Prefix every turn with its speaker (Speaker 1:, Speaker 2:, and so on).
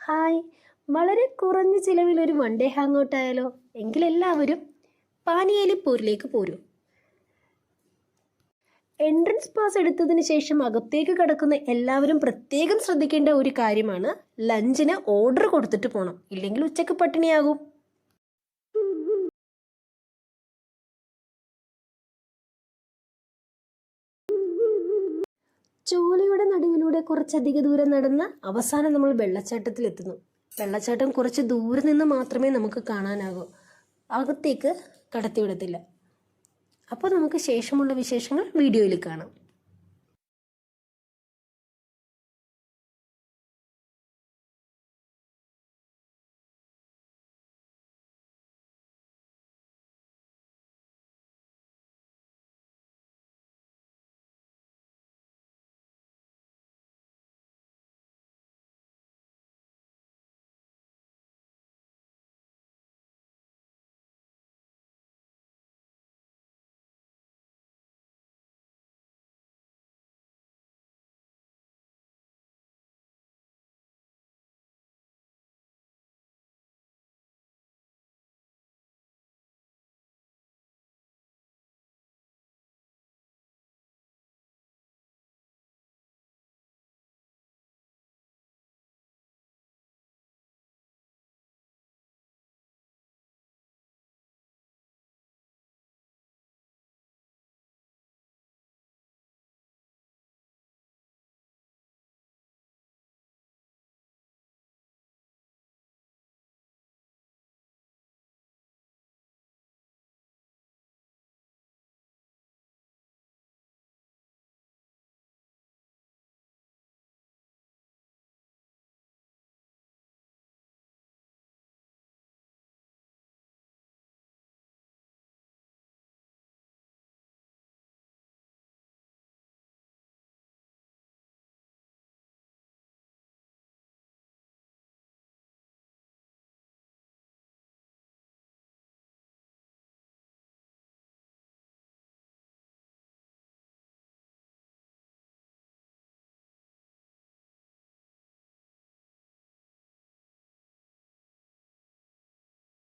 Speaker 1: Hi. വളരെ കുറഞ്ഞ ചിലവിൽ ഒരു വൺ ഡേ ഹാങ് ഔട്ട് ആയാലോ എങ്കിലെല്ലാവരും പാനിയേലിപ്പൂരിലേക്ക് പോരൂ. എൻട്രൻസ് പാസ് എടുത്തതിന് ശേഷം അകത്തേക്ക് കടക്കുന്ന എല്ലാവരും പ്രത്യേകം ശ്രദ്ധിക്കേണ്ട ഒരു കാര്യമാണ് ലഞ്ചിന് ഓർഡർ കൊടുത്തിട്ട് പോകണം ഇല്ലെങ്കിൽ ഉച്ചയ്ക്ക് പട്ടിണിയാകും. ചോലയുടെ നടുവിലൂടെ കുറച്ചധിക ദൂരം നടന്ന് അവസാനം നമ്മൾ വെള്ളച്ചാട്ടത്തിൽ എത്തുന്നു. വെള്ളച്ചാട്ടം കുറച്ച് ദൂരെ നിന്ന് മാത്രമേ നമുക്ക് കാണാനാകൂ. അകത്തേക്ക് കടത്തിവിടത്തില്ല. അപ്പോൾ നമുക്ക് ശേഷമുള്ള വിശേഷങ്ങൾ വീഡിയോയിൽ കാണാം.